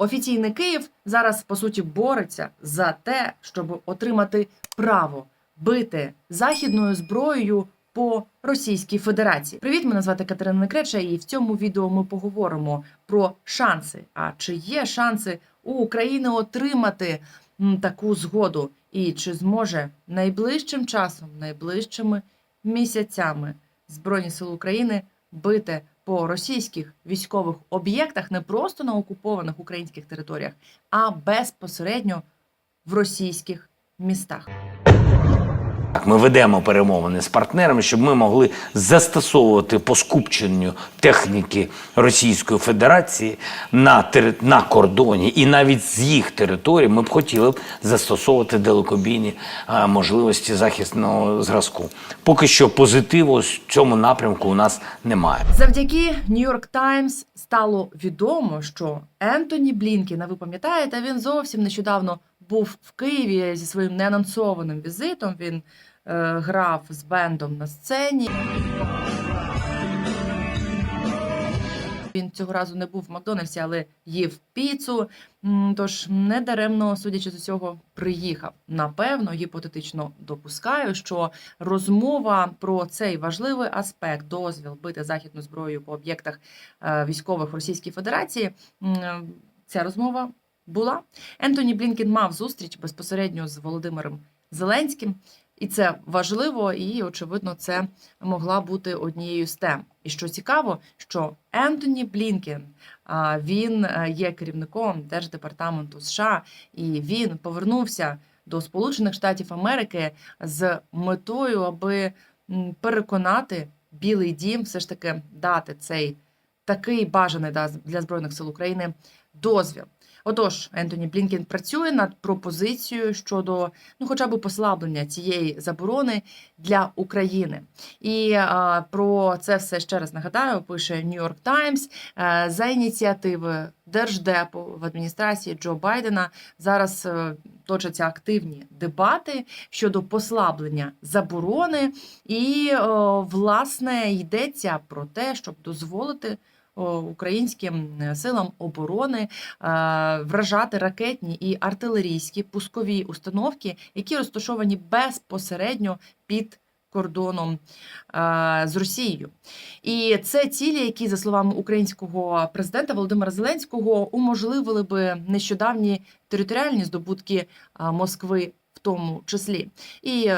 Офіційний Київ зараз по суті бореться за те, щоб отримати право бити західною зброєю по Російській Федерації. Привіт, мене звати Катерина Некреча, і в цьому відео ми поговоримо про шанси. А чи є шанси у України отримати таку згоду, і чи зможе найближчим часом, найближчими місяцями Збройні Сили України бити по російських військових об'єктах не просто на окупованих українських територіях, а безпосередньо в російських містах. Так, ми ведемо перемовини з партнерами, щоб ми могли застосовувати по скупченню техніки Російської Федерації на, тери... на кордоні і навіть з їх території ми б хотіли б застосовувати далекобійні а, можливості захисного зразку. Поки що позитиву в цьому напрямку у нас немає. Завдяки Нью-Йорк Таймс стало відомо, що Ентоні Блінкін, а ви пам'ятаєте, він зовсім нещодавно був в Києві зі своїм неанонсованим візитом. Він е, грав з бендом на сцені. Він цього разу не був в Макдональдсі, але їв піцу. Тож недаремно, судячи з усього, приїхав. Напевно, гіпотетично допускаю, що розмова про цей важливий аспект дозвіл бити західну зброю по об'єктах е, військових Російської Федерації. Ця розмова була. Ентоні Блінкін мав зустріч безпосередньо з Володимиром Зеленським. І це важливо, і очевидно, це могла бути однією з тем. І що цікаво, що Ентоні Блінкен він е, є керівником Держдепартаменту США, і він повернувся до Сполучених Штатів Америки з метою, аби переконати Білий Дім все ж таки дати цей такий бажаний для збройних сил України дозвіл. Отож, Ентоні Блінкен працює над пропозицією щодо ну, хоча б послаблення цієї заборони для України. І а, про це все ще раз нагадаю. Пише Нью-Йорк Таймс Е, за ініціативи Держдепу в адміністрації Джо Байдена зараз е, точаться активні дебати щодо послаблення заборони, і о, власне йдеться про те, щоб дозволити. Українським е, силам оборони е, вражати ракетні і артилерійські пускові установки, які розташовані безпосередньо під кордоном е, з Росією. І це цілі, які, за словами українського президента Володимира Зеленського, уможливили би нещодавні територіальні здобутки Москви. В тому числі, і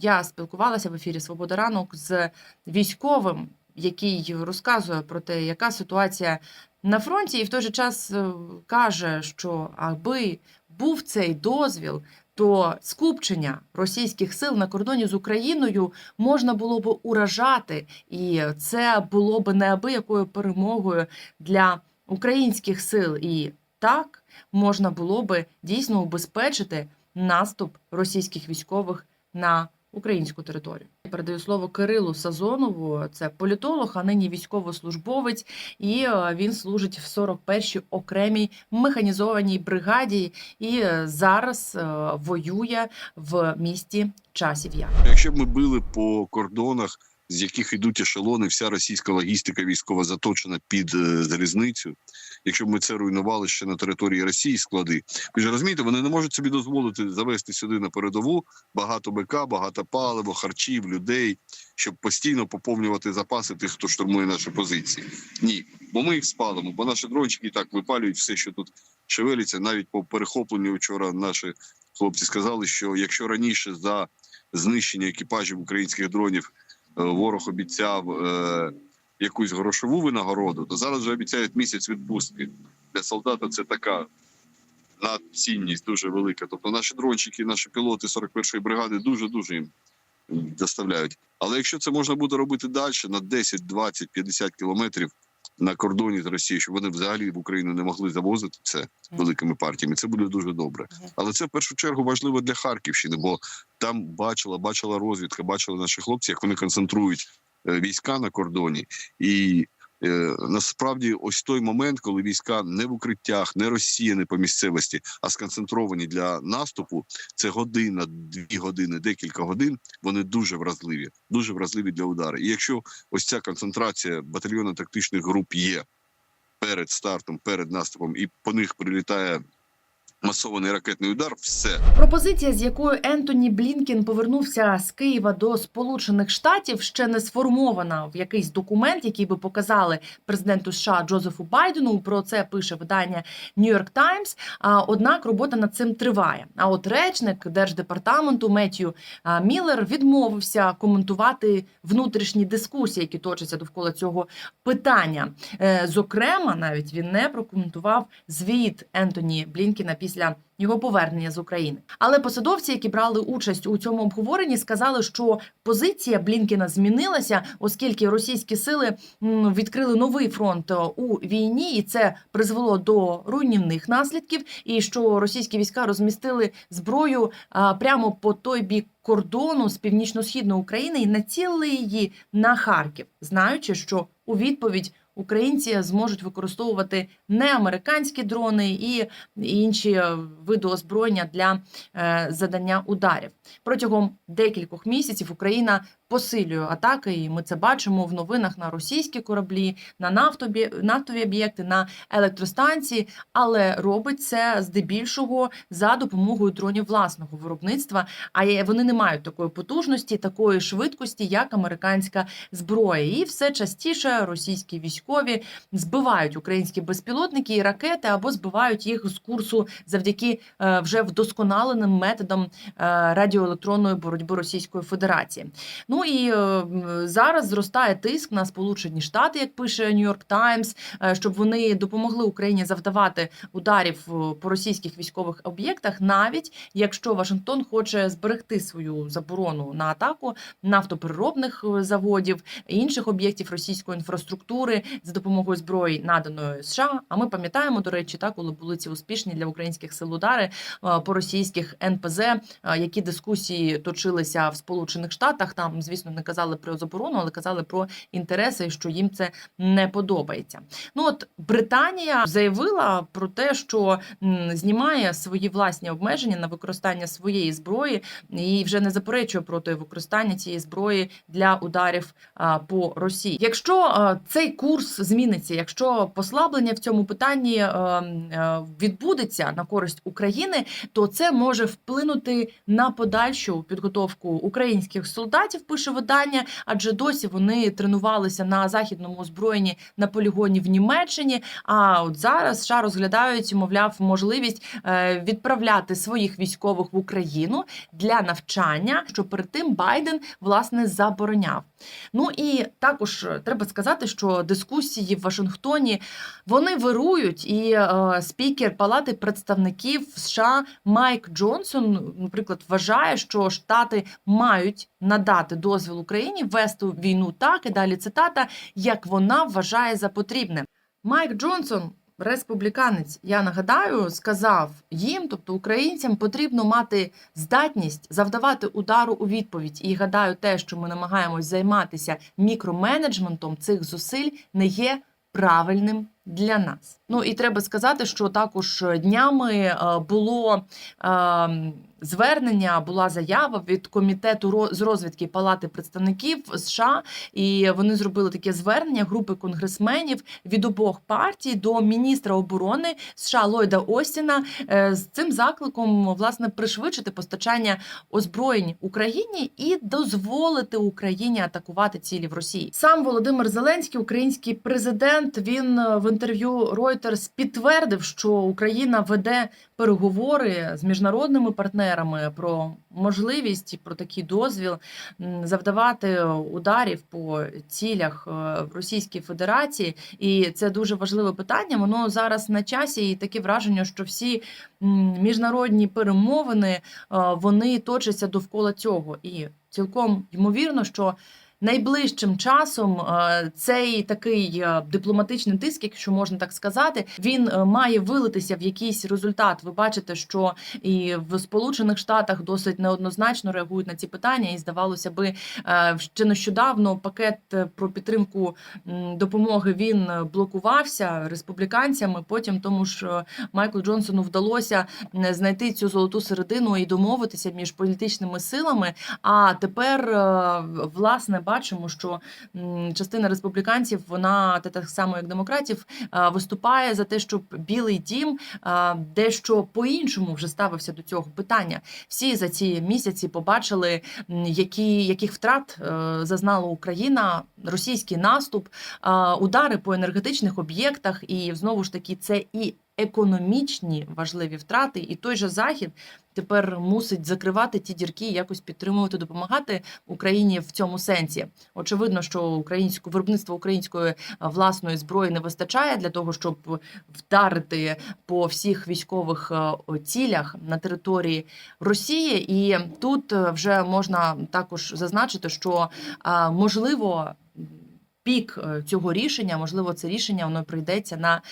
я спілкувалася в ефірі Свобода ранок з військовим, який розказує про те, яка ситуація на фронті, і в той же час е, каже, що аби був цей дозвіл, то скупчення російських сил на кордоні з Україною можна було б уражати, і це було б неабиякою перемогою для українських сил. І так можна було би дійсно убезпечити наступ російських військових на українську територію. Передаю слово Кирилу Сазонову. Це політолог, а нині військовослужбовець, і е, він служить в 41-й окремій механізованій бригаді і е, зараз е, воює в місті Часів'я. Якщо б ми били по кордонах, з яких йдуть ешелони, вся російська логістика військова заточена під е, залізницю. Якщо б ми це руйнували ще на території Росії склади, ви ж розумієте, вони не можуть собі дозволити завести сюди на передову багато БК, багато палива, харчів, людей, щоб постійно поповнювати запаси тих, хто штурмує наші позиції. Ні, бо ми їх спалимо, бо наші дрончики і так випалюють все, що тут шевелиться. Навіть по перехопленню вчора наші хлопці сказали, що якщо раніше за знищення екіпажів українських дронів ворог обіцяв е, якусь грошову винагороду, то зараз вже обіцяють місяць відпустки. Для солдата це така надцінність дуже велика. Тобто наші дрончики, наші пілоти 41-ї бригади дуже дуже їм доставляють. Але якщо це можна буде робити далі на 10, 20, 50 кілометрів на кордоні з Росією, щоб вони взагалі в Україну не могли завозити це великими партіями, це буде дуже добре. Але це в першу чергу важливо для Харківщини, бо там бачила, бачила розвідка, бачили наші хлопці, як вони концентрують е, війська на кордоні. І насправді, ось той момент, коли війська не в укриттях, не розсіяні по місцевості, а сконцентровані для наступу, це година, дві години, декілька годин. Вони дуже вразливі, дуже вразливі для удару. І якщо ось ця концентрація батальйонно-тактичних груп є перед стартом, перед наступом, і по них прилітає масований ракетний удар, все Пропозиція, з якою Ентоні Блінкін повернувся з Києва до Сполучених Штатів, ще не сформована в якийсь документ, який би показали президенту США Джозефу Байдену. Про це пише видання New York Times. А однак робота над цим триває. А от речник держдепартаменту Меттью Міллер відмовився коментувати внутрішні дискусії, які точаться довкола цього питання. Е, Зокрема, навіть він не прокоментував звіт Ентоні Блінкіна після його повернення з України. Але посадовці, які брали участь у цьому обговоренні, сказали, що позиція Блінкіна змінилася, оскільки російські сили відкрили новий фронт е, у війні, і це призвело до руйнівних наслідків. І що російські війська розмістили зброю прямо по той бік кордону з північно-східної України і націлили її на Харків, знаючи, що у відповідь. Українці зможуть використовувати не американські дрони і інші е, види озброєння для е, задання ударів протягом декількох місяців. Україна посилює атаки, і ми це бачимо в новинах на російські кораблі, на нафтобі, нафтові об'єкти, на електростанції, але робить це здебільшого за допомогою дронів власного виробництва. А вони не мають такої потужності, такої швидкості, як американська зброя. І все частіше російські військові збивають українські безпілотники і ракети або збивають їх з курсу завдяки е, вже вдосконаленим методам е, радіоелектронної боротьби Російської Федерації. Ну і е, зараз зростає тиск на Сполучені Штати, як пише York Times, е, щоб вони допомогли Україні завдавати ударів е, по російських військових об'єктах, навіть якщо Вашингтон хоче зберегти свою заборону на атаку нафтопереробних заводів інших об'єктів російської інфраструктури за допомогою зброї, наданої США. А ми пам'ятаємо, до речі, так коли були ці успішні для українських сил удари по російських НПЗ, які дискусії точилися в Сполучених Штатах. Там, звісно, не казали про заборону, але казали про інтереси, що їм це не подобається. Ну от Британія заявила про те, що знімає свої власні обмеження на використання своєї зброї і вже не заперечує проти використання цієї зброї для ударів по Росії. Якщо цей курс зміниться, якщо послаблення в цьому питанні відбудеться на користь України, то це може вплинути на подальшу підготовку українських солдатів. Пише видання, адже досі вони тренувалися на західному озброєнні на полігоні в Німеччині. А от зараз США розглядають, мовляв, можливість е, відправляти своїх військових в Україну для навчання, що перед тим Байден власне забороняв. Ну і також е, треба сказати, що дискусії в Вашингтоні вони вирують, і е, спікер Палати представників США Майк Джонсон, наприклад, вважає, що штати мають надати дозвіл Україні вести війну так і далі цитата, як вона вважає за потрібне. Майк Джонсон. Республіканець, я нагадаю, сказав їм, тобто українцям, потрібно мати здатність завдавати удару у відповідь. І гадаю, те, що ми намагаємось займатися мікроменеджментом цих зусиль, не є правильним для нас. Ну і треба сказати, що також днями е, було е, звернення, була заява від комітету з розвідки Палати представників США, і вони зробили таке звернення групи конгресменів від обох партій до міністра оборони США Ллойда Остіна е, з цим закликом власне пришвидшити постачання озброєнь Україні і дозволити Україні атакувати цілі в Росії. Сам Володимир Зеленський, український президент, він е, інтерв'ю Reuters підтвердив, що Україна веде переговори з міжнародними партнерами про можливість про такий дозвіл завдавати ударів по цілях е, в Російській Федерації, і це дуже важливе питання. Воно зараз на часі, і таке враження, що всі міжнародні перемовини е, вони точаться довкола цього, і цілком ймовірно, що найближчим часом е, цей такий е, дипломатичний тиск, якщо можна так сказати, він е, має вилитися в якийсь результат. Ви бачите, що і в Сполучених Штатах досить неоднозначно реагують на ці питання, і здавалося би, ще нещодавно пакет про підтримку допомоги він блокувався республіканцями. Потім тому ж Майклу Джонсону вдалося знайти цю золоту середину і домовитися між політичними силами. А тепер, власне, бачимо, що частина республіканців, вона та так само як демократів, виступає за те, щоб Білий Дім дещо по-іншому вже ставився до цього питання. Всі за ці місяці побачили, які яких втрат е, зазнала Україна, російський наступ, удари по енергетичних об'єктах, і знову ж таки це і економічні важливі втрати, і той же захід тепер мусить закривати ті дірки, якось підтримувати, допомагати Україні в цьому сенсі. Очевидно, що українську виробництво української власної зброї не вистачає для того, щоб вдарити по всіх військових цілях на території Росії. І тут е, вже можна також зазначити, що можливо. Пік е, цього рішення, можливо, це рішення воно прийдеться на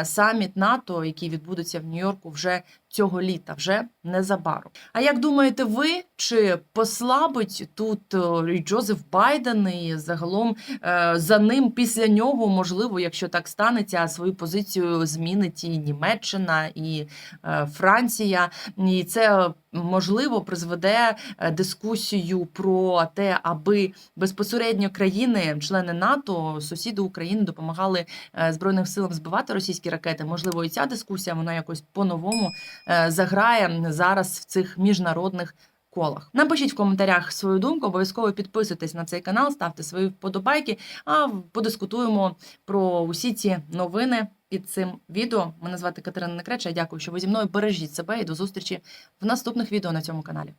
е, саміт НАТО, який відбудеться в Нью-Йорку вже цього літа, вже незабаром. А як думаєте, ви чи послабить тут е, Джозеф Байден і загалом е, за ним після нього, можливо, якщо так станеться, свою позицію змінить і Німеччина, і е, Франція, і це можливо призведе дискусію про те, аби безпосередньо країни, члени НАТО, сусіди України допомагали збройним силам збивати російські ракети. Можливо, і ця дискусія вона якось по-новому заграє зараз в цих міжнародних. Колах напишіть в коментарях свою думку, обов'язково підписуйтесь на цей канал, ставте свої вподобайки. А подискутуємо про усі ці новини під цим відео. Мене звати Катерина Некреча. Дякую, що ви зі мною. Бережіть себе і до зустрічі в наступних відео на цьому каналі.